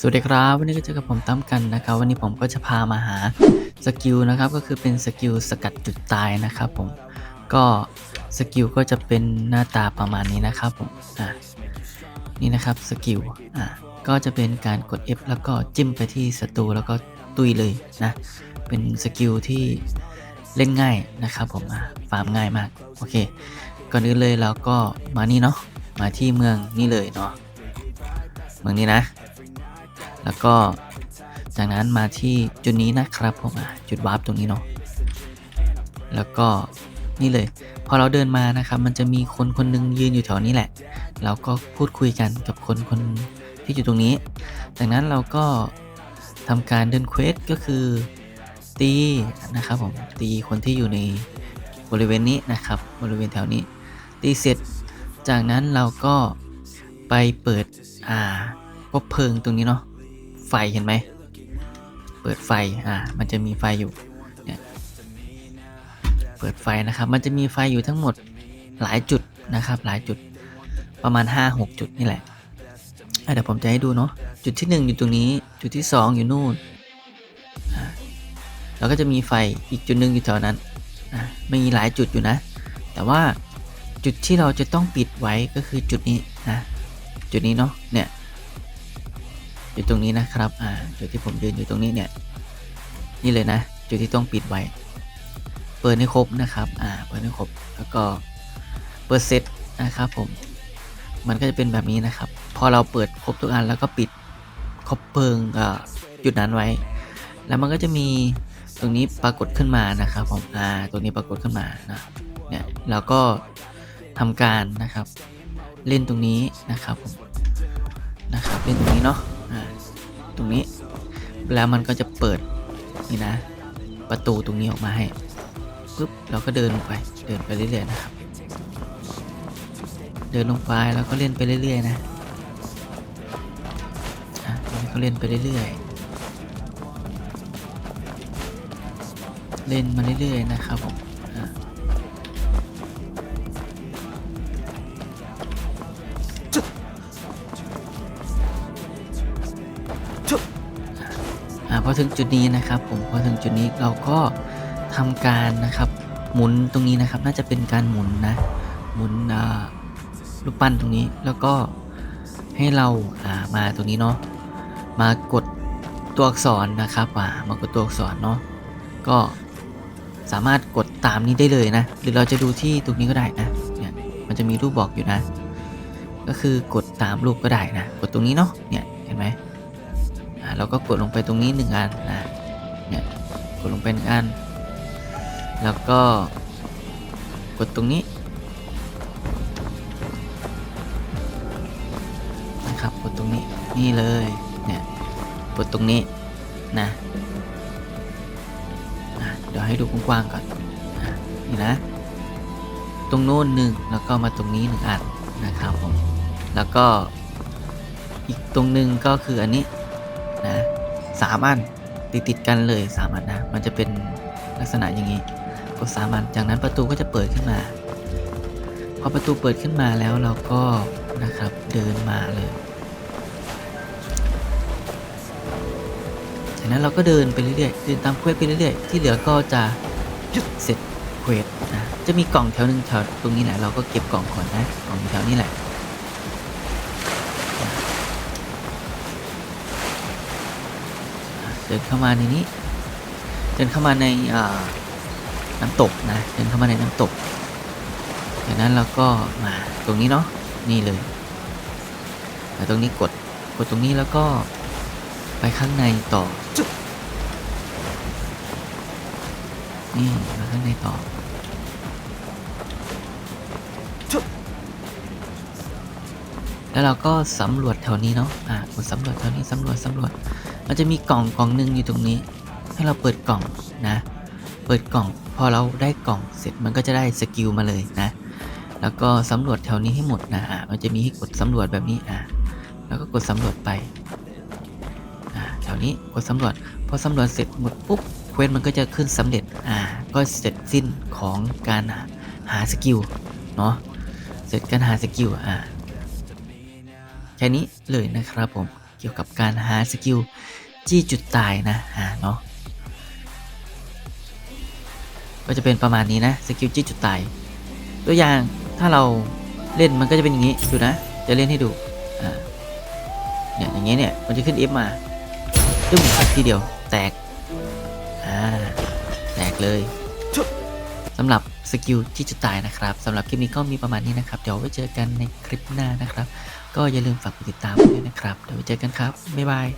สวัสดีครับ วันนี้ก็เจอกับผมตั้มกันนะครับ วันนี้ผมก็จะพามาหาสกิลนะครับ ก็คือเป็นสกิลสกัดจุดตายนะครับผมก็สกิลก็จะเป็นหน้าตาประมาณนี้นะครับผมอะนี่นะครับสกิลอะก็จะเป็นการกด F แล้วก็จิ้มไปที่ศัตรูแล้วก็ตุยเลยนะเป็นสกิลที่เล่นง่ายนะครับผมอะฟาร์มง่ายมากโอเคก่อนอื่นเลยเราก็มานี่เนาะมาที่เมืองนี่เลยเนาะเมืองนี้นะ แล้วก็จากนั้นมาที่จุดนี้นะครับผมจุดวาร์ปตรงนี้เนาะแล้วก็นี่เลย พอเราเดินมานะครับ มันจะมีคนคนหนึงยืนอยู่แถวนี้แหละ เราก็พูดคุยกันกับคนคนที่อยู่ตรงนี้ จากนั้นเราก็ทำการเดินเควสก็คือตีนะครับผมตีคนที่อยู่ในบริเวณนี้นะครับ บริเวณแถวนี้ ตีเสร็จ จากนั้นเราก็ไปเปิดอ่าพบเพลิงตรงนี้เนาะ ไฟเห็นไหม เปิดไฟ อ่า มันจะมีไฟอยู่ เนี่ย เปิดไฟนะครับ มันจะมีไฟอยู่ทั้งหมดหลายจุดนะครับ หลายจุด ประมาณ 5-6 จุดนี่แหละเดี๋ยวผมจะให้ดูเนาะ จุดที่ 1 อยู่ตรงนี้ จุดที่ 2 อยู่นู่นอ่าแล้วก็จะมีไฟอีกจุดหนึ่งอยู่แถวนั้นอ่ามีหลายจุดอยู่นะ แต่ว่าจุดที่เราจะต้องปิดไว้ก็คือจุดนี้นะ จุดนี้เนาะ เนี่ย อยู่ตรงนี้นะครับ อ่า จุดที่ผมยืนอยู่ตรงนี้เนี่ย นี่เลยนะ จุดที่ต้องปิดไว้ เปิดให้ครบนะครับ อ่า เปิดให้ครบ แล้วก็เปิดเซตนะครับผม มันก็จะเป็นแบบนี้นะครับ พอเราเปิดครบทุกอันแล้วก็ปิดครบเพลิงอ่าจุดนั้นไว้ แล้วมันก็จะมีตรงนี้ปรากฏขึ้นมานะครับผม อ่าตรงนี้ปรากฏขึ้นมานะ เนี่ย เราก็ทำการนะครับ เล่นตรงนี้นะครับผม นะครับ เล่นตรงนี้เนาะ ตรงนี้ แล้วมันก็จะเปิดนี่นะ ประตูตรงนี้ออกมาให้ปุ๊บเราก็เดินลงไป เดินไปเรื่อยๆนะครับ เดินลงไปแล้วก็เล่นไปเรื่อยๆนะอะก็เล่นไปเรื่อยๆ เล่นมาเรื่อยๆนะครับผม พอถึงจุดนี้นะครับ ผมพอถึงจุดนี้เราก็ทำการนะครับ หมุนตรงนี้นะครับ น่าจะเป็นการหมุนนะ หมุนรูปปั้นตรงนี้แล้วก็ให้เราอ่ามาตรงนี้เนาะมากดตัวอักษรนะครับอ่ามากดตัวอักษรเนาะก็สามารถกดตามนี้ได้เลยนะ หรือเราจะดูที่ตรงนี้ก็ได้นะเนี่ยมันจะมีรูปบอกอยู่นะ ก็คือกดตามรูปก็ได้นะ กดตรงนี้เนาะเนี่ยเห็นไหม อ่าเราก็กดลงไปตรงนี้หนึ่งอันนะเนี่ยกดลงไปหนึ่งอัน แล้วก็กดตรงนี้นะครับกดตรงนี้นี่เลยเนี่ยกดตรงนี้นะเดี๋ยวให้ดูกว้างๆก่อนนี่นะ ตรงโน้นหนึ่งแล้วก็มาตรงนี้หนึ่งอันนะครับผมแล้วก็อีกตรงหนึ่งก็คืออันนี้ นะสามอันติดติดกันเลยสามอันนะ มันจะเป็นลักษณะอย่างนี้กดสามอันจากนั้นประตูก็จะเปิดขึ้นมา พอประตูเปิดขึ้นมาแล้วเราก็นะครับเดินมาเลยจากนั้นเราก็เดินไปเรื่อยๆเดินตามเควสไปเรื่อยๆ ที่เหลือก็จะเสร็จเควสนะจะมีกล่องแถวหนึ่งแถวตรงนี้แหละเราก็เก็บกล่องก่อนนะกล่องแถวนี้แหละ เดินเข้ามาในนี้ เดินเข้ามาในน้ำตกนะ เดินเข้ามาในน้ำตก จากนั้นเราก็มาตรงนี้เนาะ นี่เลยแต่ตรงนี้กด กดตรงนี้แล้วก็ไปข้างในต่อ นี่มาข้างในต่อแล้วเราก็สำรวจแถวนี้เนาะ อ่ากดสำรวจแถวนี้สำรวจสำรวจ มันจะมีกล่องกล่องหนึ่งอยู่ตรงนี้ ให้เราเปิดกล่องนะ เปิดกล่อง พอเราได้กล่องเสร็จมันก็จะได้สกิลมาเลยนะ แล้วก็สำรวจแถวนี้ให้หมดนะอ่ามันจะมีให้กดสำรวจแบบนี้อ่าแล้วก็กดสำรวจไปอ่าแถวนี้กดสำรวจ พอสำรวจเสร็จหมดปุ๊บเควสมันก็จะขึ้นสำเร็จอ่าก็เสร็จสิ้นของการหาหาสกิลเนาะเสร็จการหาสกิลอ่าแค่นี้เลยนะครับผม เกี่ยวกับการหาสกิลจี้จุดตายนะหาเนาะก็จะเป็นประมาณนี้นะสกิลจี้จุดตายตัวอย่างถ้าเราเล่นมันก็จะเป็นอย่างนี้ดูนะ จะเล่นให้ดูอ่าเนี่ยอย่างเงี้ยเนี่ยมันจะขึ้น F มาตึ้มทีเดียวแตกอ่าแตกเลยสำหรับ สกิลที่จะตายนะครับสำหรับคลิปนี้ก็มีประมาณนี้นะครับ เดี๋ยวไว้เจอกันในคลิปหน้านะครับ ก็อย่าลืมฝากกดติดตามด้วยนะครับ เดี๋ยวไว้เจอกันครับ บ๊ายบาย